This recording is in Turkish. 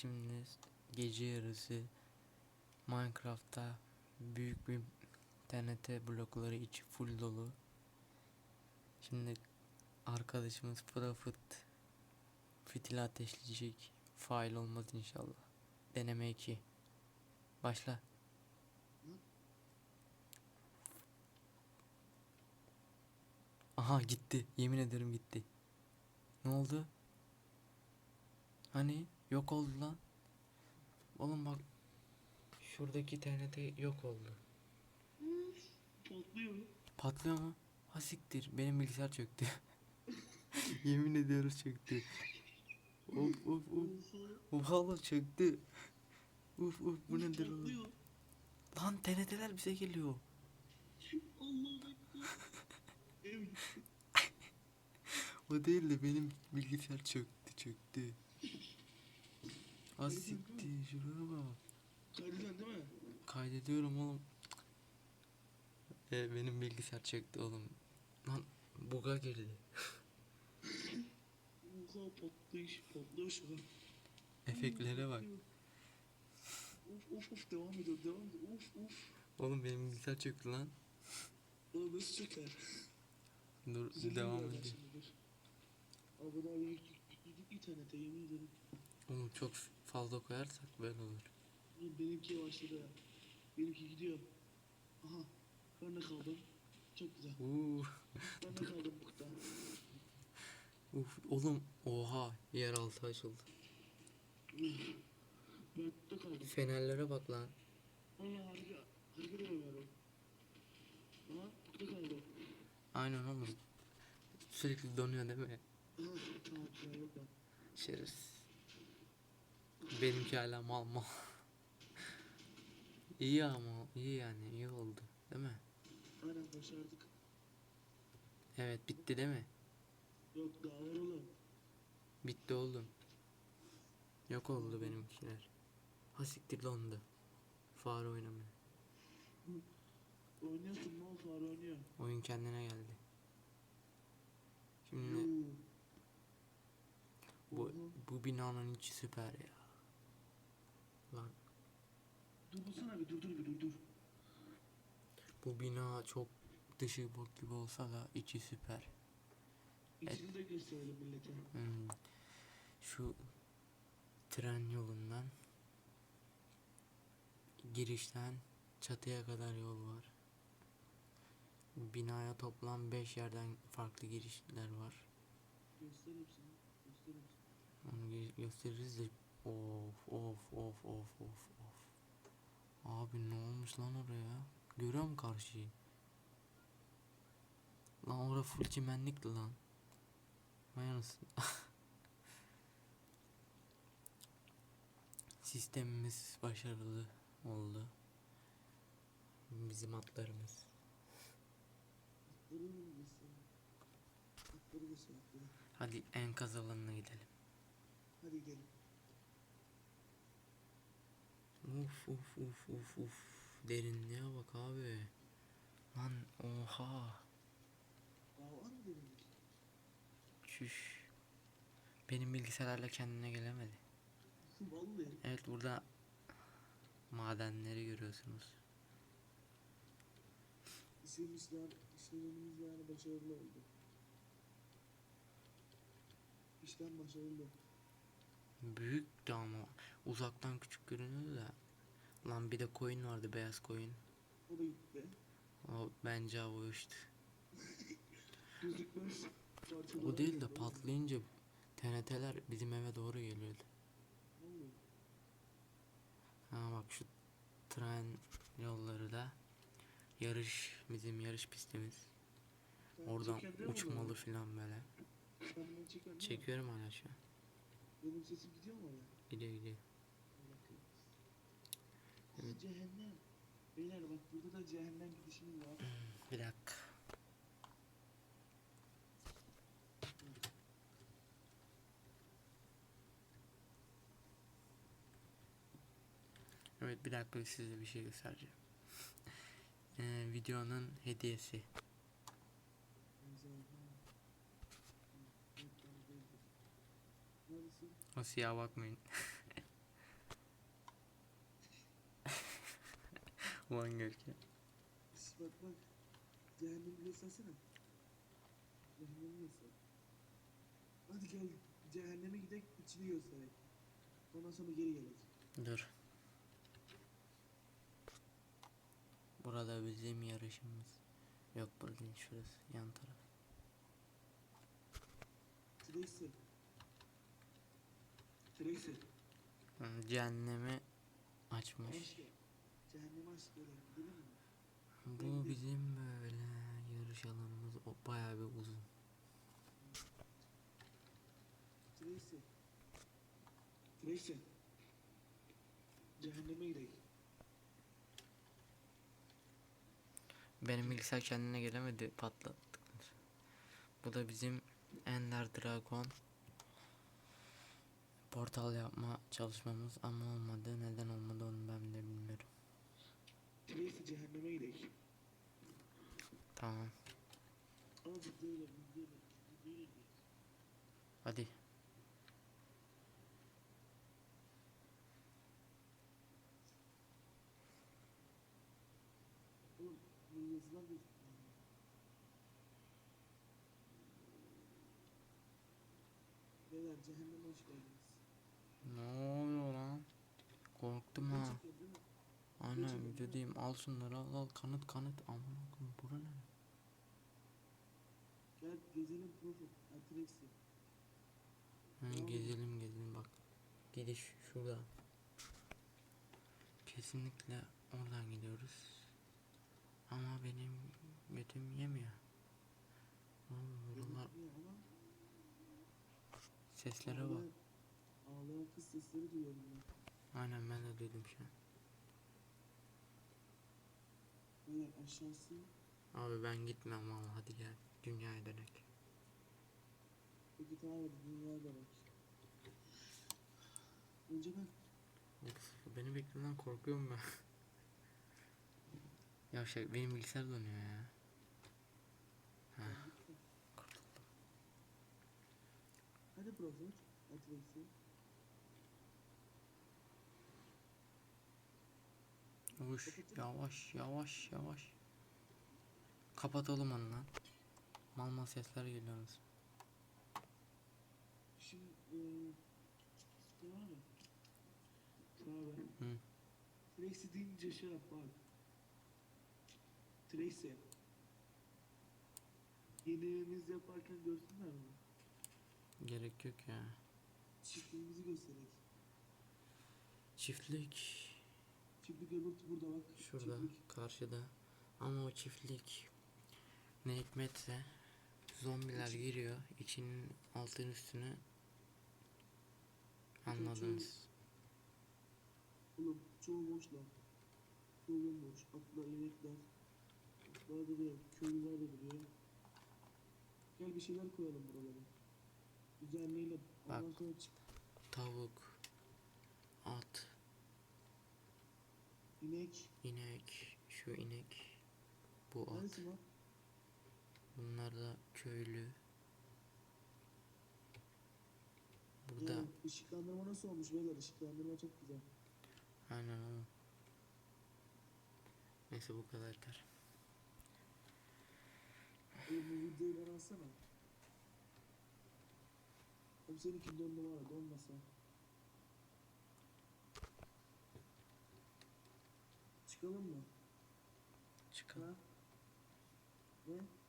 şimdi gece yarısı Minecraft'ta büyük bir TNT blokları içi full dolu. Şimdi arkadaşımız Profit fitil ateşleyecek. Fail olmaz inşallah. Deneme 2. Başla. Aha gitti. Yemin ederim gitti. Ne oldu? Hani yok oldu lan. Oğlum bak. Şuradaki TNT yok oldu. Patlıyor. Patlıyor mu? Ha siktir. Benim bilgisayar çöktü. Yemin ediyoruz çöktü. Of of of. Lan çöktü. Uf uf bu nedir oğlum? Lan TNT'ler bize geliyor. Allah'ım. O değil de benim bilgisayar çöktü çöktü. Az siktir şuraya bak. Kaydeden değil mi? Kaydediyorum oğlum. E, benim bilgisayar çöktü oğlum. Lan buga girdi. Oha patlayış patlıyor şu an. Efektlere bak. Of of of devam ediyor devam ediyor. Of of. Oğlum benim bilgisayar çöktü lan. Oğlum nasıl çeker? Dur Zilin devam dur. Abone ol yükledik internete yemin ederim. Oğlum çok fazla koyarsak böyle olur. Benimki başladı ya. Benimki gidiyor. Aha. De kaldım. Çok güzel. Uuu. De kaldım bukta. Uf oğlum oha yeraltı açıldı. Ben de kaldım. Fenerlere bak lan. Allah harbi harbi dövüyorum. Aha bukta kaldım. Aynen oğlum. Sürekli donuyor değil mi? Aha tamam. Şerefsiz. Benimki hala mal mal. iyi ama iyi yani iyi oldu değil mi? Aynen başardık. Evet bitti değil mi? Yok daha var oğlum. Bitti oğlum. Yok oldu benimkiler. Ha siktir dondu. Fare oynamıyor. Oynuyorsun ne oldu var oynuyor. Oyun kendine geldi. Şimdi Yoo. bu bu binanın içi süper ya. Lan Dur bulsana bir dur dur bir dur dur. bu bina çok dışı bok gibi olsa da içi süper. İçini de gösterelim millete. Hmm. Şu tren yolundan girişten çatıya kadar yol var. Binaya toplam 5 yerden farklı girişler var. Göster hepsini. Göster hepsini. Onu gö- gösteririz de of of of of of of. Abi ne olmuş lan oraya? Görüyor musun karşıyı? Lan orada full çimenlikti lan. Vay anasını. Sistemimiz başarılı oldu. Bizim atlarımız. Hadi enkaz alanına gidelim. Hadi gelin. Uf uf uf uf uf. Derinliğe bak abi. Lan oha. Çüş. Benim bilgisayarla kendine gelemedi. Vallahi. Evet burada madenleri görüyorsunuz. Yani, işlemimiz yani başarılı oldu. İşten başarılı. Büyüktü ama uzaktan küçük görünüyordu da. Lan bir de koyun vardı beyaz koyun. O da gitti. O bence hava uçtu. O değil de patlayınca TNT'ler bizim eve doğru geliyordu. Ha bak şu tren yolları da yarış bizim yarış pistimiz. Oradan uçmalı filan böyle. Çekiyorum hala şu an. Benim sesim gidiyor mu oraya? Gidiyor gidiyor. Evet. Cehennem. Beyler bak burada da cehennem gidişimiz var. Bir dakika. Evet bir dakika size bir şey göstereceğim. Ee, videonun hediyesi. O siyah bakmayın. Ulan Görkem. Bak bak. Cehennem yasasına. Cehennem yasası. Hadi gel. Cehenneme gidelim içini gösterek. Ondan sonra geri gelek. Dur. Burada bizim yarışımız. Yok burada şurası yan taraf. Şurası. Hı, Cehennemi açmış. Cehennemi aç? Bu bizim böyle yarış alanımız o bayağı bir uzun. Tracy. Tracy. Cehenneme gidelim. Benim bilgisayar kendine gelemedi patlattık. Bu da bizim Ender Dragon portal yapma çalışmamız ama olmadı. Neden olmadı onu ben de bilmiyorum. Tracy cehenneme gidelim. Tamam. Hadi. Beyler cehenneme hoş geldiniz. Ne oluyor lan? Korktum ha. Anne Geçelim, video evet. diyeyim al şunları al al kanıt kanıt aman akım bura ne? Gel gezelim. Hı, Tamam. gezelim gezelim bak. Gidiş şurada. Kesinlikle oradan gidiyoruz. Ama benim götüm yemiyor. Oğlum buralar seslere bak. Ağlayan- kız sesleri duyuyorum ben. Aynen ben de duydum şu an. Beyler aşağısı. Abi ben gitmem ama hadi gel. Dünyaya dönek. Peki tamam hadi dünyaya bak. Önce ben Beni bekle lan korkuyorum ben. ya şey benim bilgisayar dönüyor ya. Ha, Hadi profil. Atrex'i. Uş yavaş yavaş yavaş. Kapatalım onu lan. Mal mal sesler geliyor. Şimdi tamam mı? Tamam ben. Hı. Tracy deyince şey yap bak. Tracy. Yeni evimiz yaparken görsünler mi? Gerek yok ya. Çiftliğimizi göstererek. Çiftlik Çiftlik öbür burada bak. şurada Çiftlik. karşıda. Ama o çiftlik ne hikmetse zombiler İçi- giriyor. İçinin altın üstüne anladınız. Oğlum çoğu boş lan. Çoğu bomboş. Atlar, inekler. Atlar duruyor. Köylüler de duruyor. Gel bir şeyler koyalım buralara. Düzenleyelim. Ondan Bak. sonra çık. Tavuk, at, İnek. inek, şu inek, bu at. Neresi lan? Bunlar da köylü. Burada Yani ışıklandırma nasıl olmuş beyler? Işıklandırma çok güzel. aynen o. Neyse bu kadar yeter. Oğlum bu videoyu bana alsana. Oğlum seninki dondu var ya donmasa. Çıkalım mı? Çıkalım. Ha? Ne?